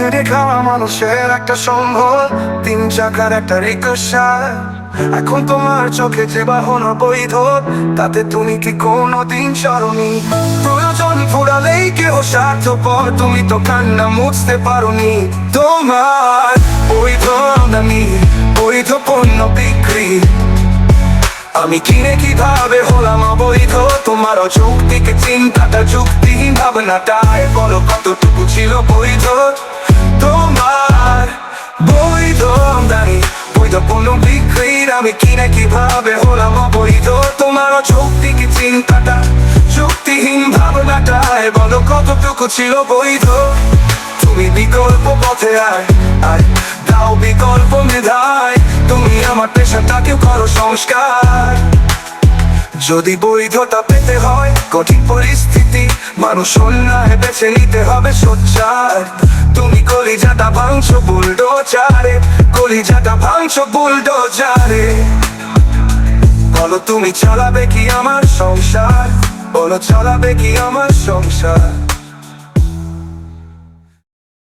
খেটে খাওয়া মানুষের একটা সম্ভব। তিন চাকার একটা রিকশা। এখন তোমার চোখে যে বাহন বৈধ তাতে তুমি কি কোনোদিন চরণি প্রয়োজন ফুরালেই কেউ স্বার্থপর, তুমি তো কান্না মুছতে পারোনি। তোমার বৈধ আমদানি, বৈধ পণ্য বিক্রি। আমি কিনে কীভাবে হলাম অবৈধ? তোমার অযৌক্তিক চিন্তাটা যুক্তিহীন ভাবনাটায় বলো কতটুকু ছিল বৈধ? আমদানি বৈধ পণ্য বিক্রির আমি কিনে কীভাবে হলাম অবৈধ? তোমার অযৌক্তিক চিন্তাটা? যুক্তিহীন ভাবনাটায় বলো কতটুকু ছিল বৈধ? তুমি বিকল্প পথে আয় আয়, দাও বিকল্প মেধায়। তুমি আমার পেশাটাকেও করো সংস্কার। যদি বৈধতা পেতে হয়, কঠিন পরিস্থিতি মানুষ অন্যায় বেছে নিতে হবে সোচ্চার। তুমি কলিজাটা ভাঙছো বুলডোজারে, কলিজাটা ভাঙছো বুলডোজারে। বলো, তুমি চালাবে কি আমার সংসার? বলো, চালাবে কি আমার সংসার?